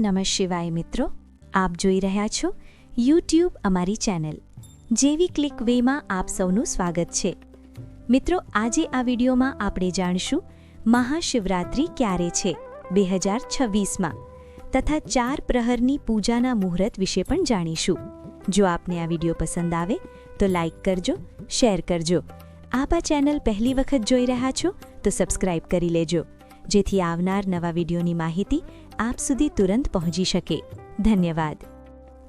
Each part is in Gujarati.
નમઃ શિવાય મિત્રો. આપ જોઈ રહ્યા છો યુટ્યુબ અમારી ચેનલ. જેવી ક્લિક વેમાં આપ સૌનું સ્વાગત છે. મિત્રો, આજે આ વિડીયોમાં આપણે જાણશું મહાશિવરાત્રિ ક્યારે છે બે હજાર છવ્વીસમાં. તથા ચાર પ્રહરની પૂજાના મુહૂર્ત વિશે પણ જાણીશું. જો આપને આ વીડિયો પસંદ આવે, તો લાઈક કરજો શેર કરજો. આપ આ ચેનલ પહેલી વખત જોઈ રહ્યા છો, તો સબસ્ક્રાઇબ કરી લેજો. જેથી આવનાર નવા વિડીયોની માહિતી આપ સુધી તુરંત પહોંચી શકે. ધન્યવાદ.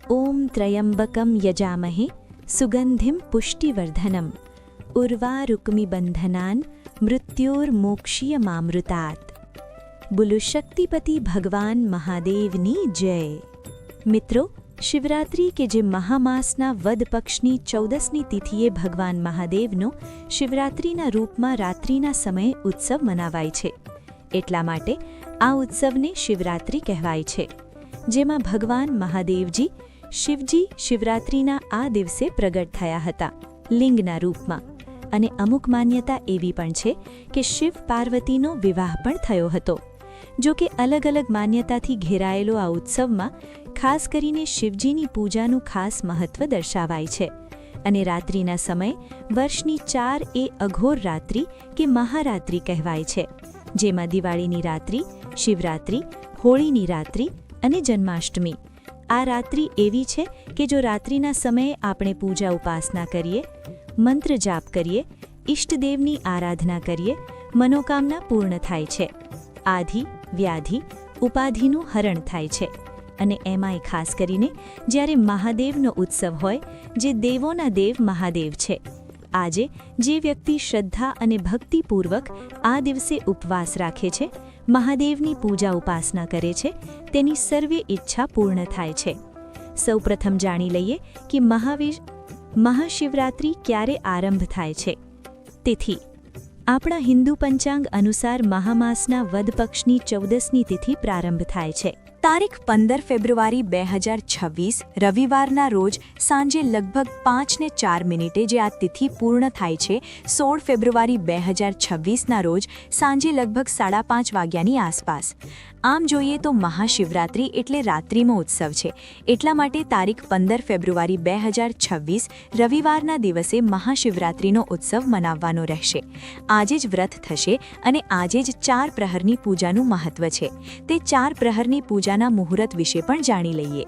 ઓમ ત્રયંબકમ યજામહે, સુગંધિમ પુષ્ટિવર્ધનમ. ઉર્વારુક્મિબંધનાન મૃત્યોર્મોક્ષીય મામૃતાત. બુલુ શક્તિપતિ ભગવાન મહાદેવની જય. મિત્રો, શિવરાત્રિ કે જે મહામાસના વદ પક્ષની ચૌદસની તિથિએ ભગવાન મહાદેવનો શિવરાત્રિના રૂપમાં રાત્રિના સમયે ઉત્સવ મનાવાય છે. એટલા માટે આ ઉત્સવને શિવરાત્રિ કહેવાય છે, જેમાં ભગવાન મહાદેવજી શિવજી શિવરાત્રિના આ દિવસે પ્રગટ થયા હતા, લિંગના રૂપમાં. અને અમુક માન્યતા એવી પણ છે કે શિવ પાર્વતીનો વિવાહ પણ થયો હતો. જો કે અલગ અલગ માન્યતાથી ઘેરાયેલો આ ઉત્સવમાં ખાસ કરીને શિવજીની પૂજાનું ખાસ મહત્વ દર્શાવાય છે. અને રાત્રિના સમય વર્ષની ચાર એ અઘોર રાત્રિ કે મહારાત્રિ કહેવાય છે, જેમાં દિવાળીની રાત્રિ શિવરાત્રિ, હોળીની રાત્રિ અને જન્માષ્ટમી. આ રાત્રિ એવી છે કે જો રાત્રિના સમયે આપણે પૂજા ઉપાસના કરીએ, મંત્ર જાપ કરીએ, ઈષ્ટદેવની આરાધના કરીએ, મનોકામના પૂર્ણ થાય છે. આધિ, વ્યાધિ, ઉપાધિનું હરણ થાય છે. અને એમાંય ખાસ કરીને જ્યારે મહાદેવનો ઉત્સવ હોય, જે દેવોના દેવ મહાદેવ છે. આજે જે વ્યક્તિ શ્રદ્ધા અને ભક્તિપૂર્વક આ દિવસે ઉપવાસ રાખે છે મહાદેવની પૂજા ઉપાસના કરે છે, તેની સર્વે ઈચ્છા પૂર્ણ થાય છે. સૌપ્રથમ જાણી લઈએ કે મહાવીર, મહાશિવરાત્રિ ક્યારે આરંભ થાય છે. તિથિ. આપણા હિન્દુ પંચાંગ અનુસાર મહામાસના વદ પક્ષની ચૌદસની તિથિ પ્રારંભ થાય છે. તારીખ પંદર ફેબ્રુઆરી બે હજાર છવ્વીસ, રવિવારના રોજ સાંજે લગભગ પાંચને ચાર મિનિટે જે આ તિથિ પૂર્ણ થાય છે, સોળ ફેબ્રુઆરી બે હજાર છવ્વીસના રોજ સાંજે લગભગ સાડા પાંચ વાગ્યાની આસપાસ. આમ જોઈએ તો મહાશિવરાત્રિ એટલે રાત્રિનો ઉત્સવ છે. એટલા માટે તારીખ પંદર ફેબ્રુઆરી બે હજાર છવ્વીસ, રવિવારના દિવસે મહાશિવરાત્રિનો ઉત્સવ મનાવવાનો રહેશે. આજે જ વ્રત થશે અને આજે જ ચાર પ્રહરની પૂજાનું મહત્વ છે. તે ચાર પ્રહરની પૂજાના મુહૂર્ત વિશે પણ જાણી લઈએ.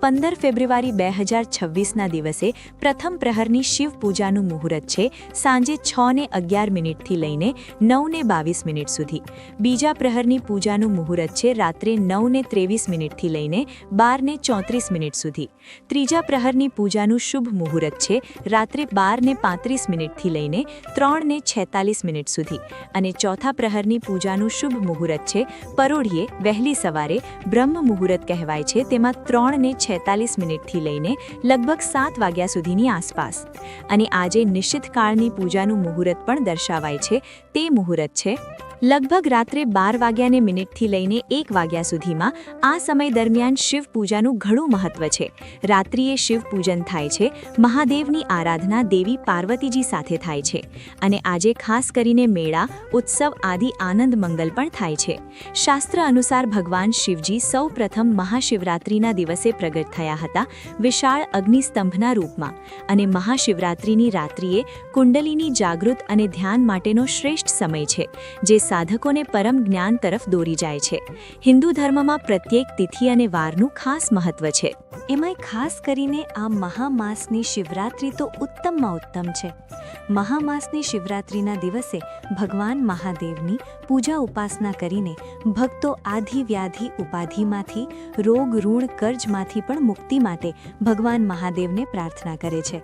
પંદર ફેબ્રુઆરી બે હજાર છવ્વીસના દિવસે પ્રથમ પ્રહરની શિવ પૂજાનું મુહૂર્ત છે સાંજે છ ને અગિયાર મિનિટથી લઈને નવ ને બાવીસ મિનિટ સુધી. બીજા પ્રહરની પૂજાનું મુહૂર્ત છે રાત્રે નવને ત્રેવીસ મિનિટથી લઈને બારને ચોત્રીસ મિનિટ સુધી. ત્રીજા પ્રહરની પૂજાનું શુભ મુહૂર્ત છે રાત્રે બારને પાંત્રીસ મિનિટથી લઈને ત્રણને છેતાલીસ મિનિટ સુધી. અને ચોથા પ્રહરની પૂજાનું શુભ મુહૂર્ત છે પરોઢીએ વહેલી સવારે બ્રહ્મ મુહૂર્ત કહેવાય છે તેમાં ત્રણને છેતાલીસ મિનિટથી લઈને લગભગ સાત વાગ્યા સુધીની આસપાસ. અને આજે નિશ્ચિત કાળની પૂજાનું મુહૂર્ત પણ દર્શાવાય છે. તે મુહૂર્ત છે લગભગ રાત્રે બાર વાગ્યાને મિનિટથી લઈને એક વાગ્યા સુધીમાં આ સમય દરમિયાન શિવ પૂજાનું ઘણું મહત્વ છે. રાત્રિએ શિવ પૂજન થાય છે, મહાદેવની આરાધના દેવી પાર્વતીજી સાથે થાય છે અને આજે ખાસ કરીને મેળા, ઉત્સવ આદિ આનંદ મંગલ પણ થાય છે. શાસ્ત્ર અનુસાર ભગવાન શિવજી સૌ પ્રથમ મહાશિવરાત્રિના દિવસે પ્રગટ થયા હતા વિશાળ અગ્નિસ્તંભના રૂપમાં અને મહાશિવરાત્રિની રાત્રિએ કુંડલીની જાગૃત અને ધ્યાન માટેનો શ્રેષ્ઠ સમય છે, જે સાધકોને પરમ જ્ઞાન તરફ દોરી જાય છે. હિન્દુ ધર્મમાં પ્રત્યેક તિથિ અને વારનું ખાસ મહત્વ છે. એમાંય ખાસ કરીને આ મહામાસની શિવરાત્રિ તો ઉત્તમમાં ઉત્તમ છે. મહામાસની શિવરાત્રિના દિવસે ભગવાન મહાદેવની પૂજા ઉપાસના કરીને ભક્તો આધિ વ્યાધિ ઉપાધિમાંથી, રોગ ઋણ કર્જમાંથી પણ મુક્તિ માટે ભગવાન મહાદેવને પ્રાર્થના કરે છે.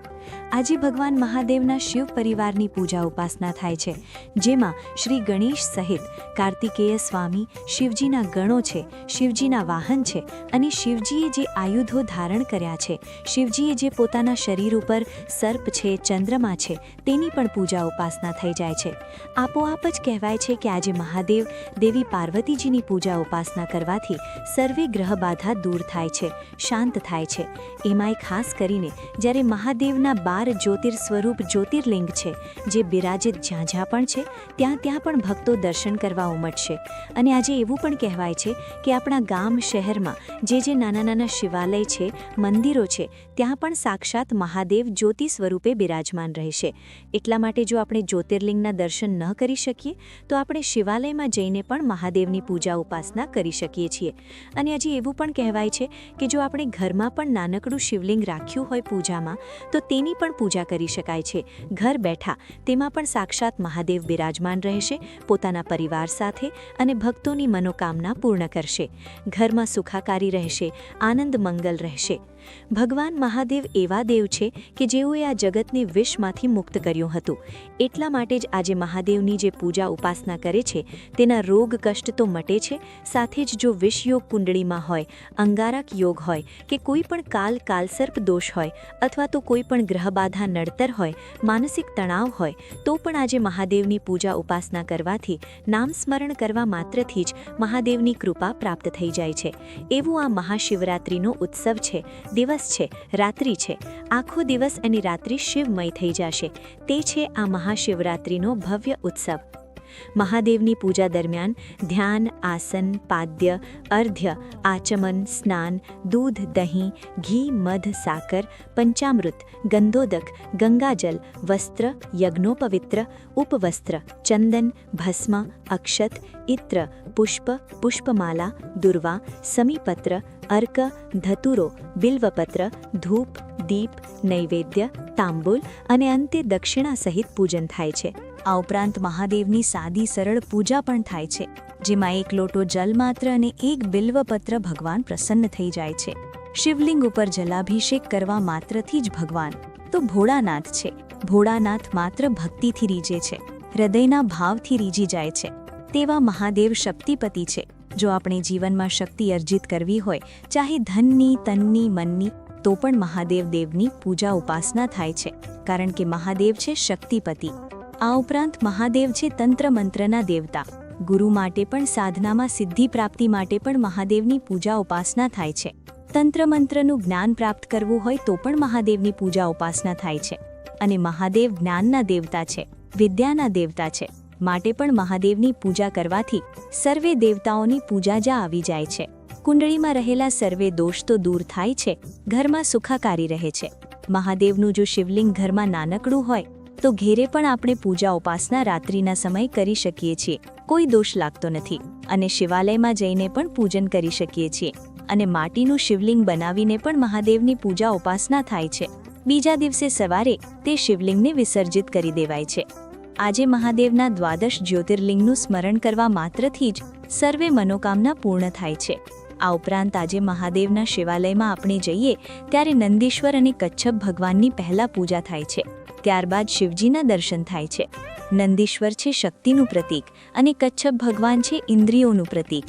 આજે ભગવાન મહાદેવના શિવ પરિવારની પૂજા ઉપાસના થાય છે, જેમાં શ્રી ગણેશ સહિત કાર્તિકેય સ્વામી શિવજીના ગણો છે, શિવજીના વાહન છે અને શિવજીએ જે આયુધો ધારણ કર્યા છે. શિવજીએ જે પોતાના શરીર ઉપર સર્પ છે, ચંદ્રમા છે, તેની પણ પૂજા ઉપાસના થઈ જાય છે. આપોઆપ જ કહેવાય છે કે આજે મહાદેવ દેવી પાર્વતીજીની પૂજા ઉપાસના કરવાથી સર્વે ગ્રહ બાધા દૂર થાય છે, શાંત થાય છે. એમાંય ખાસ કરીને જ્યારે મહાદેવના બાર જ્યોતિર સ્વરૂપ જ્યોતિર્લિંગ છે, જે બિરાજિત જ્યાં જ્યાં પણ છે, ત્યાં ત્યાં પણ ભક્તો દર્શન કરવા ઉમટશે. અને આજે એવું પણ કહેવાય છે કે આપણા ગામ શહેરમાં જે જે નાના નાના શિવાલય છે મંદિરો છે, ત્યાં પણ સાક્ષાત મહાદેવ જ્યોતિ સ્વરૂપે બિરાજમાન રહેશે. એટલા માટે જો આપણે જ્યોતિર્લિંગના દર્શન ન કરી શકીએ, તો આપણે શિવાલયમાં જઈને પણ મહાદેવની પૂજા ઉપાસના કરી શકીએ છીએ. અને હજી એવું પણ કહેવાય છે કે જો આપણે ઘરમાં પણ નાનકડું શિવલિંગ રાખ્યું હોય પૂજામાં, તો તેની પણ પૂજા કરી શકાય છે. ઘર બેઠા તેમાં પણ સાક્ષાત મહાદેવ બિરાજમાન રહેશે, પોતાના પરિવાર સાથે અને ભક્તોની મનોકામના પૂર્ણ કરશે. ઘરમાં સુખાકારી રહેશે, આનંદ મંગલ રહેશે. રહેશે. ભગવાન મહાદેવ એવા દેવ છે કે જેઓએ આ જગતને વિષમાંથી મુક્ત કર્યું હતું. એટલા માટે જ આજે મહાદેવની જે પૂજા ઉપાસના કરે છે, તેના રોગ કષ્ટ તો મટે છે, સાથે જ જો વિષયોગ કુંડળીમાં હોય, અંગારક યોગ હોય, કે કોઈ પણ કાલ કાલસર્પ દોષ હોય, અથવા તો કોઈ પણ ગ્રહબાધા નડતર હોય, માનસિક તણાવ હોય, તો પણ આજે મહાદેવની પૂજા ઉપાસના કરવાથી, નામ સ્મરણ કરવા માત્રથી જ મહાદેવની કૃપા પ્રાપ્ત થઈ જાય છે. એવું આ મહાશિવરાત્રિનો ઉત્સવ છે. દિવસ છે, રાત્રિ છે. આખો દિવસ અને રાત્રિ શિવમય થઈ જશે. તે છે આ મહાશિવરાત્રિનો ભવ્ય ઉત્સવ. મહાદેવની પૂજા દરમિયાન ધ્યાન, આસન, પાદ્ય, અર્ધ્ય, આચમન, સ્નાન, દૂધ, દહીં, ઘી, મધ, સાકર, પંચામૃત, ગંધોદક, ગંગાજલ, વસ્ત્ર, યજ્ઞોપવિત્ર, ઉપવસ્ત્ર, ચંદન, ભસ્મ, અક્ષત ઇત્ર પુષ્પ, પુષ્પમાલા, દુર્વા, સમીપત્ર અર્ક ધતુરો બિલ્વપત્ર ધૂપ દીપ નૈવેદ્ય તાંબુલ અને અંતે દક્ષિણા સહિત પૂજન થાય છે. આ ઉપરાંત મહાદેવની સાદી, સરળ પૂજા પણ થાય છે, જેમાં એક લોટો જલ માત્ર અને એક બિલ્વપત્ર ભગવાન પ્રસન્ન થઈ જાય છે. શિવલિંગ ઉપર જલાભિષેક કરવા માત્રથી જ ભગવાન. તો ભોળાનાથ છે. ભોળાનાથ માત્ર ભક્તિથી રીજે છે. હૃદયના ભાવથી રીજી જાય છે. તેવા મહાદેવ શક્તિપતિ છે. જો આપણે જીવનમાં શક્તિ અર્જિત કરવી હોય, ચાહે ધનની, તનની, મનની, તો પણ મહાદેવ દેવની પૂજા ઉપાસના થાય છે. કારણ કે મહાદેવ છે શક્તિપતિ. આ ઉપરાંત મહાદેવ છે તંત્ર મંત્રના દેવતા. ગુરુ માટે પણ સાધનામાં સિદ્ધિ પ્રાપ્તિ માટે પણ મહાદેવની પૂજા ઉપાસના થાય છે. તંત્ર મંત્રનું જ્ઞાન પ્રાપ્ત કરવું હોય તો પણ મહાદેવની પૂજા ઉપાસના થાય છે. અને મહાદેવ જ્ઞાનના દેવતા છે, વિદ્યાના દેવતા છે. માટે પણ મહાદેવની પૂજા કરવાથી સર્વે દેવતાઓની પૂજા જા આવી જાય છે. કુંડળીમાં રહેલા સર્વે દોષ તો દૂર થાય છે, ઘરમાં સુખાકારી રહે છે. મહાદેવનું જો શિવલિંગ ઘરમાં નાનકડું હોય, તો ઘેરે પણ આપણે પૂજા ઉપાસના રાત્રિના સમય કરી શકીએ છીએ, કોઈ દોષ લાગતો નથી. અને શિવાલયમાં જઈને પણ પૂજન કરી શકીએ છીએ. અને માટીનું શિવલિંગ બનાવીને પણ મહાદેવની પૂજા ઉપાસના થાય છે. બીજા દિવસે સવારે તે શિવલિંગને વિસર્જિત કરી દેવાય છે. આજે મહાદેવના દ્વાદશ જ્યોતિર્લિંગનું સ્મરણ કરવા માત્રથી જ સર્વે મનોકામના પૂર્ણ થાય છે. આ ઉપરાંત આજે મહાદેવના શિવાલયમાં આપણે જઈએ ત્યારે નંદીશ્વર અને કચ્છપ ભગવાનની પહેલા પૂજા થાય છે. ત્યારબાદ શિવજીના દર્શન થાય છે. નંદીશ્વર છે શક્તિનું પ્રતીક અને કચ્છપ ભગવાન છે ઇન્દ્રિયોનું પ્રતીક.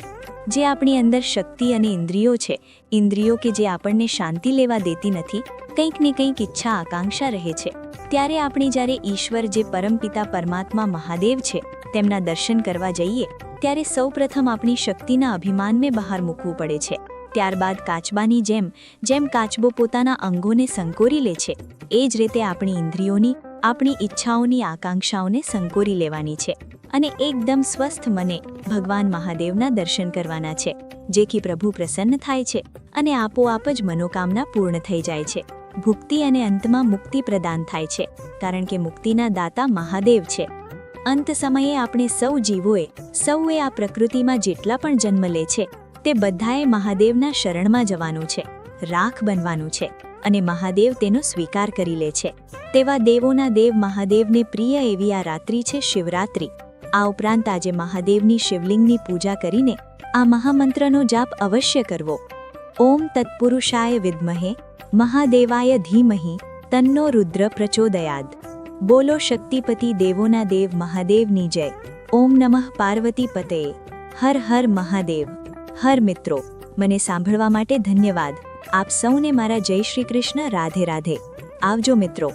જે આપણી અંદર શક્તિ અને ઇન્દ્રિયો છે, ઇન્દ્રિયો કે જે આપણને શાંતિ લેવા દેતી નથી, કંઈક ને કંઈક ઈચ્છા આકાંક્ષા રહે છે. ત્યારે આપણે જ્યારે ઈશ્વર જે પરમપિતા પરમાત્મા મહાદેવ છે, તેમના દર્શન કરવા જઈએ, ત્યારે સૌપ્રથમ આપણી શક્તિના અભિમાનને બહાર મૂકવું પડે છે. ત્યારબાદ કાચબાની જેમ જેમ કાચબો પોતાના અંગોને સંકોરી લે છે, એ જ રીતે આપણી ઇન્દ્રિયોની, આપણી ઈચ્છાઓની આકાંક્ષાઓને સંકોરી લેવાની છે અને એકદમ સ્વસ્થ મને ભગવાન મહાદેવના દર્શન કરવાના છે, જેથી પ્રભુ પ્રસન્ન થાય છે અને આપોઆપ જ મનોકામના પૂર્ણ થઈ જાય છે. ભુક્તિ અને અંતમાં મુક્તિ પ્રદાન થાય છે, કારણ કે મુક્તિના દાતા મહાદેવ છે. અંત સમયે આપણે સૌ જીવોએ, સૌએ આ પ્રકૃતિમાં જેટલા પણ જન્મ લે છે, તે બધાએ મહાદેવના શરણમાં જવાનું છે, રાખ બનવાનું છે, અને મહાદેવ તેનો સ્વીકાર કરી લે છે. તેવા દેવોના દેવ મહાદેવને પ્રિય એવી આ રાત્રિ છે શિવરાત્રિ. આ ઉપરાંત આજે મહાદેવની શિવલિંગની પૂજા કરીને, આ મહામંત્રનો જાપ અવશ્ય કરવો. ઓમ તત્પુરુષાય વિદ્મહે. મહાદેવાય ધીમહી, તન્નો રુદ્ર પ્રચોદયાદ. બોલો શક્તિપતિ દેવોના દેવ મહાદેવની જય. ઓમ નમઃ પાર્વતી પતે હર હર મહાદેવ. હર મિત્રો, મને સાંભળવા માટે ધન્યવાદ. આપ સૌને મારા જય શ્રી કૃષ્ણ, રાધે રાધે. આવજો મિત્રો.